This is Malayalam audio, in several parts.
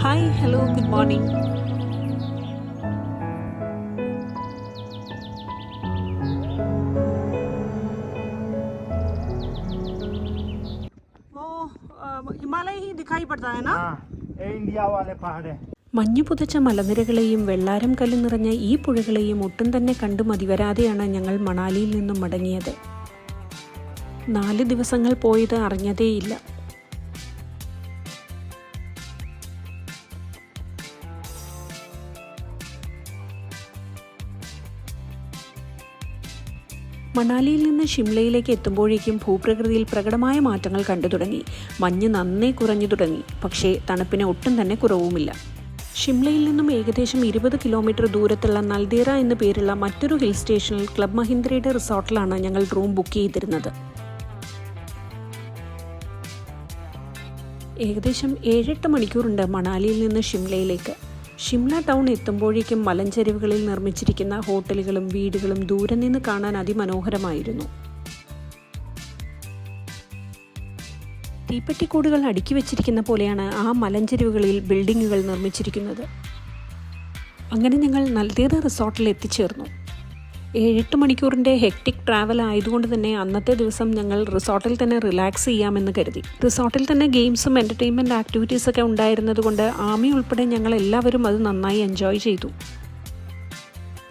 ഹായ് ഹലോ ഗുഡ് മോർണിംഗ് वो अ, हिमालय ही दिखाई पड़ता है ना हाँ ये इंडिया वाले पहाड़ है മഞ്ഞു പുതച്ച മലനിരകളെയും വെള്ളാരം കല്ല് നിറഞ്ഞ ഈ പുഴകളെയും ഒട്ടും തന്നെ കണ്ടു മതിവരാതെയാണ് ഞങ്ങൾ മണാലിയിൽ നിന്നും മടങ്ങിയത് നാല് ദിവസങ്ങൾ പോയത് അറിഞ്ഞതേയില്ല മണാലിയിൽ നിന്ന് ഷിംലയിലേക്ക് എത്തുമ്പോഴേക്കും ഭൂപ്രകൃതിയിൽ പ്രകടമായ മാറ്റങ്ങൾ കണ്ടു തുടങ്ങി. മഞ്ഞ് നന്നേ കുറഞ്ഞു തുടങ്ങി. പക്ഷേ തണുപ്പിന് ഒട്ടും തന്നെ കുറവുമില്ല. ഷിംലയിൽ നിന്നും ഏകദേശം ഇരുപത് കിലോമീറ്റർ ദൂരത്തുള്ള നൽദേറ എന്നു പേരുള്ള മറ്റൊരു ഹിൽ സ്റ്റേഷനിൽ ക്ലബ് മഹീന്ദ്രയുടെ റിസോർട്ടിലാണ് ഞങ്ങൾ റൂം ബുക്ക് ചെയ്തിരുന്നത്. ഏകദേശം ഏഴെട്ട് മണിക്കൂറുണ്ട് മണാലിയിൽ നിന്ന് ഷിംലയിലേക്ക്. ഷിംല ടൗൺ എത്തുമ്പോഴേക്കും മലഞ്ചെരിവുകളിൽ നിർമ്മിച്ചിരിക്കുന്ന ഹോട്ടലുകളും വീടുകളും ദൂരെ നിന്ന് കാണാൻ അതിമനോഹരമായിരുന്നു. തീപ്പെട്ടിക്കൂടുകൾ അടുക്കി വെച്ചിരിക്കുന്ന പോലെയാണ് ആ മലഞ്ചെരിവുകളിൽ ബിൽഡിങ്ങുകൾ നിർമ്മിച്ചിരിക്കുന്നത്. അങ്ങനെ ഞങ്ങൾ നൽതേറ റിസോർട്ടിൽ എത്തിച്ചേർന്നു. ഏഴെട്ട് മണിക്കൂറിന്റെ ഹെക്ടിക് ട്രാവൽ ആയതുകൊണ്ട് തന്നെ അന്നത്തെ ദിവസം ഞങ്ങൾ റിസോർട്ടിൽ തന്നെ റിലാക്സ് ചെയ്യാമെന്ന് കരുതി. റിസോർട്ടിൽ തന്നെ ഗെയിംസും എന്റർടൈൻമെന്റ് ആക്ടിവിറ്റീസൊക്കെ ഉണ്ടായിരുന്നതുകൊണ്ട് ആമി ഉൾപ്പെടെ ഞങ്ങൾ എല്ലാവരും അത് നന്നായി എൻജോയ് ചെയ്തു.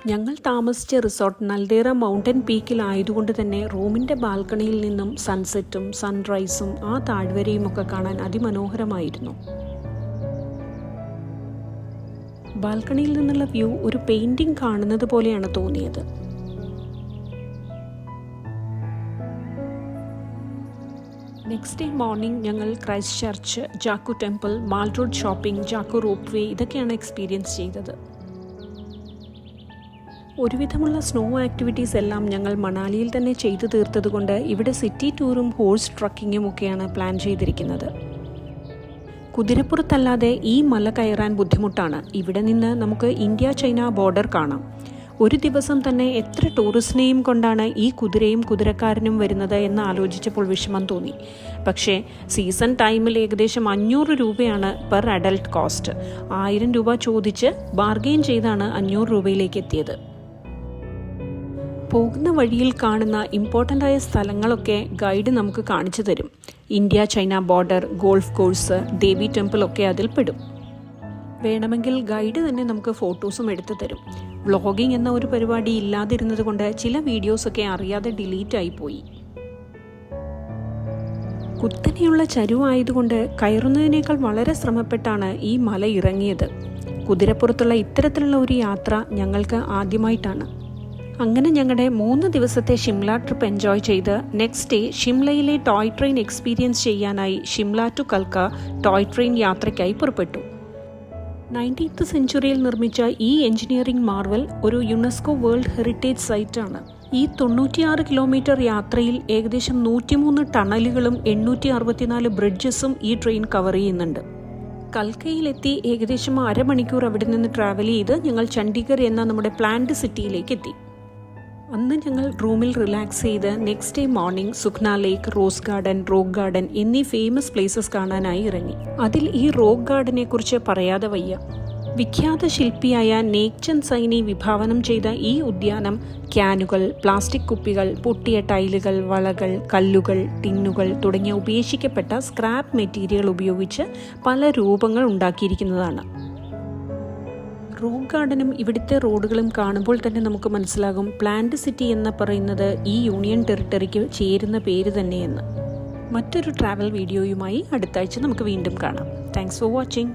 ഞങ്ങൾ താമസിച്ച റിസോർട്ട് നൽദേറ മൗണ്ടൻ പീക്കിൽ ആയതുകൊണ്ട് തന്നെ റൂമിന്റെ ബാൽക്കണിയിൽ നിന്നും സൺസെറ്റും സൺറൈസും ആ താഴ്വരയും ഒക്കെ കാണാൻ അതിമനോഹരമായിരുന്നു. ബാൽക്കണിയിൽ നിന്നുള്ള വ്യൂ ഒരു പെയിന്റിംഗ് കാണുന്നത് പോലെയാണ് തോന്നിയത്. നെക്സ്റ്റ് ഡേ മോർണിംഗ് ഞങ്ങൾ Christ church Jakhu temple mall road shopping Jakhu rope way ഇതൊക്കെയാണ് എക്സ്പീരിയൻസ് ചെയ്തത്. ഒരുവിധമുള്ള സ്നോ ആക്ടിവിറ്റീസ് എല്ലാം ഞങ്ങൾ മണാലിയിൽ തന്നെ ചെയ്തു തീർത്തതുകൊണ്ട് ഇവിടെ സിറ്റി ടൂറും ഹോഴ്സ് ട്രക്കിങ്ങും ഒക്കെയാണ് പ്ലാൻ ചെയ്തിരിക്കുന്നത്. കുതിരപ്പുറത്തല്ലാതെ ഈ മല കയറാൻ ബുദ്ധിമുട്ടാണ്. ഇവിടെ നിന്ന് നമുക്ക് ഇന്ത്യ ചൈന ബോർഡർ കാണാം. ഒരു ദിവസം തന്നെ എത്ര ടൂറിസ്റ്റിനെയും കൊണ്ടാണ് ഈ കുതിരയും കുതിരക്കാരനും വരുന്നത് എന്ന് ആലോചിച്ചപ്പോൾ വിഷമം തോന്നി. പക്ഷേ സീസൺ ടൈമിൽ ഏകദേശം അഞ്ഞൂറ് രൂപയാണ് പെർ അഡൽട്ട് കോസ്റ്റ്. ആയിരം രൂപ ചോദിച്ച് ബാർഗെയിൻ ചെയ്താണ് അഞ്ഞൂറ് രൂപയിലേക്ക് എത്തിയത്. പോകുന്ന വഴിയിൽ കാണുന്ന ഇമ്പോർട്ടന്റ് ആയ സ്ഥലങ്ങളൊക്കെ ഗൈഡ് നമുക്ക് കാണിച്ചു തരും. India China border golf course Devi temple ഒക്കെ അതിൽ പെടും. വേണമെങ്കിൽ ഗൈഡ് തന്നെ നമുക്ക് ഫോട്ടോസും എടുത്തു തരും. വ്ളോഗിംഗ് എന്ന ഒരു പരിപാടി ഇല്ലാതിരുന്നത് കൊണ്ട് ചില വീഡിയോസൊക്കെ അറിയാതെ ഡിലീറ്റ് ആയി പോയി. കുത്തനെയുള്ള ചരുവായതുകൊണ്ട് കയറുന്നതിനേക്കാൾ വളരെ ശ്രമപ്പെട്ടാണ് ഈ മല ഇറങ്ങിയത്. കുതിരപ്പുറത്തുള്ള ഇത്തരത്തിലുള്ള ഒരു യാത്ര ഞങ്ങൾക്ക് ആദ്യമായിട്ടാണ്. അങ്ങനെ ഞങ്ങളുടെ മൂന്ന് ദിവസത്തെ ഷിംല ട്രിപ്പ് എൻജോയ് ചെയ്ത് നെക്സ്റ്റ് ഡേ ഷിംലയിലെ ടോയ് ട്രെയിൻ എക്സ്പീരിയൻസ് ചെയ്യാനായി ഷിംല ടു കൽക്ക ടോയ് ട്രെയിൻ യാത്രയ്ക്കായി പുറപ്പെട്ടു. നയന്റീൻത്ത് സെഞ്ചുറിയിൽ നിർമ്മിച്ച ഈ എഞ്ചിനീയറിംഗ് മാർവൽ ഒരു യുനെസ്കോ വേൾഡ് ഹെറിറ്റേജ് സൈറ്റ് ആണ് ഈ തൊണ്ണൂറ്റിയാറ് കിലോമീറ്റർ യാത്രയിൽ ഏകദേശം നൂറ്റിമൂന്ന് ടണലുകളും എണ്ണൂറ്റി അറുപത്തിനാല് ബ്രിഡ്ജസും ഈ ട്രെയിൻ കവർ ചെയ്യുന്നുണ്ട്. കൽക്കയിലെത്തി ഏകദേശം അരമണിക്കൂർ അവിടെ നിന്ന് ട്രാവൽ ചെയ്ത് ഞങ്ങൾ ചണ്ഡീഗഡ് എന്ന നമ്മുടെ പ്ലാന്റ് സിറ്റിയിലേക്ക് എത്തി. അന്ന് ഞങ്ങൾ റൂമിൽ റിലാക്സ് ചെയ്ത് next day morning Sukhna lake rose garden rock garden എന്നീ ഫേമസ് പ്ലേസസ് കാണാനായി ഇറങ്ങി. അതിൽ ഈ റോക്ക് ഗാർഡനെ കുറിച്ച് പറയാതെ വയ്യ. വിഖ്യാത ശില്പിയായ നേക്ചൻ സൈനി വിഭാവനം ചെയ്ത ഈ ഉദ്യാനം ക്യാനുകൾ പ്ലാസ്റ്റിക് കുപ്പികൾ പൊട്ടിയ ടൈലുകൾ വളകൾ കല്ലുകൾ ടിന്നുകൾ തുടങ്ങിയ ഉപേക്ഷിക്കപ്പെട്ട സ്ക്രാപ്പ് മെറ്റീരിയൽ ഉപയോഗിച്ച് പല രൂപങ്ങൾ ഉണ്ടാക്കിയിരിക്കുന്നതാണ്. റോക്ക് ഗാർഡനും ഇവിടുത്തെ റോഡുകളും കാണുമ്പോൾ തന്നെ നമുക്ക് മനസ്സിലാകും. പ്ലാന്റ് സിറ്റി എന്ന് പറയുന്നത് ഈ യൂണിയൻ ടെറിട്ടറിക്ക് ചേരുന്ന പേര് തന്നെയെന്ന്. മറ്റൊരു ട്രാവൽ വീഡിയോയുമായി അടുത്താഴ്ച നമുക്ക് വീണ്ടും കാണാം. Thanks for watching